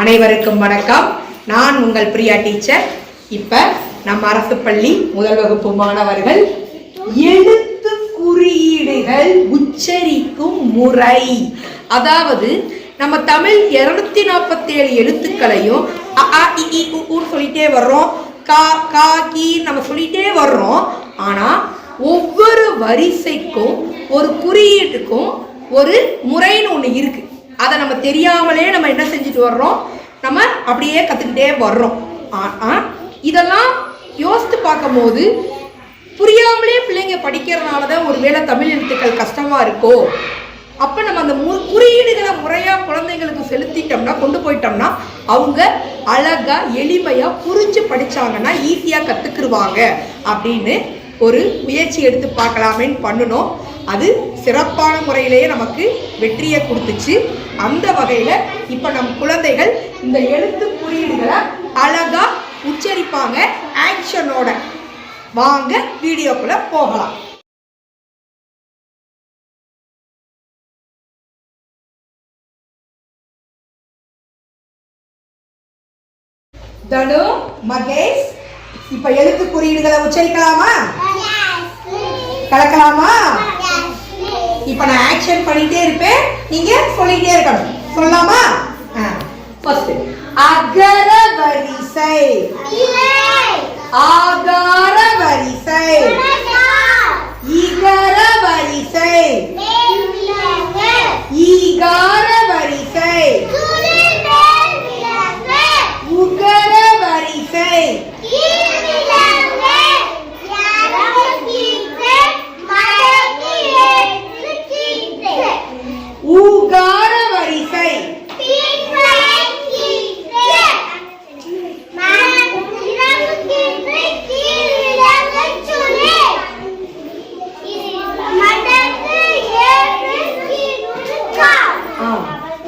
அனைவருக்கும் வணக்கம். நான் உங்கள் பிரியா டீச்சர். இப்ப நம்ம அரசு பள்ளி முதல் வகுப்பு மாணவர்கள் எழுத்து குறியீடுகள் உச்சரிக்கும் முறை. அதாவது நம்ம தமிழ் இருநூத்தி நாற்பத்தி ஏழு எழுத்துக்களையும் சொல்லிட்டே வர்றோம். கா கா கி நம்ம சொல்லிட்டே வர்றோம். ஆனா ஒவ்வொரு வரிசைக்கும் ஒரு குறியீட்டுக்கும் ஒரு முறைன்னு ஒன்று இருக்கு. அதை நம்ம தெரியாமலே நம்ம என்ன செஞ்சுட்டு வர்றோம்? நம்ம அப்படியே கற்றுக்கிட்டே வர்றோம். ஆனால் இதெல்லாம் யோசித்து பார்க்கும்போது புரியாமலே பிள்ளைங்க படிக்கிறதுனால தான் ஒரு வேளை தமிழ் எழுத்துக்கள் கஷ்டமாக இருக்கோ? அப்போ நம்ம அந்த மு குறியீடுகளை முறையாக குழந்தைங்களுக்கு செலுத்திட்டோம்னா கொண்டு போயிட்டோம்னா அவங்க அழகாக எளிமையாக புரிஞ்சு படித்தாங்கன்னா ஈஸியாக கற்றுக்குருவாங்க அப்படின்னு ஒரு முயற்சி எடுத்து பார்க்கலாமேன்னு பண்ணணும் அது சிறப்பான முறையிலேயே நமக்கு வெற்றியை கொடுத்துச்சு. அந்த வகையில் இப்போ நம் குழந்தைகள் இந்த எழுத்து குறியீடுகளை அழகா உச்சரிப்பாங்க. ஆக்ஷனோட வாங்க வீடியோக்குள்ள போகலாம். தனு மகேஷ் இப்ப எழுத்து குறியீடுகளை உச்சரிக்கலாமா? கலக்கலாமா? ஆக்ஷன் பண்ணிட்டே இருப்பேன். நீங்க சொல்லிட்டே இருக்கணும். சொல்லலாமா? ஃபர்ஸ்ட் அகர வரிசை ஆகார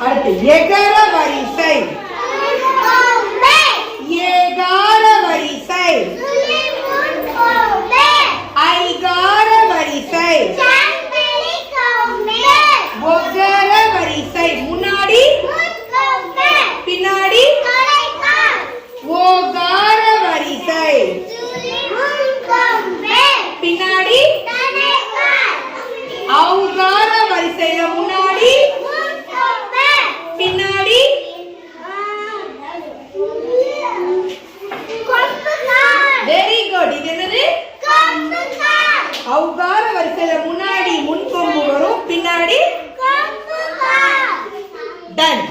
அடுத்து எகர வரிசை ஏகார வரிசை ஐகார வரிசை ஒகர வரிசை முன்னாடி பின்னாடி ஓகார வரிசை பின்னாடி ஔகார வரிசையில முன்னாடி முன் கொம்பு வரும் பின்னாடி டன்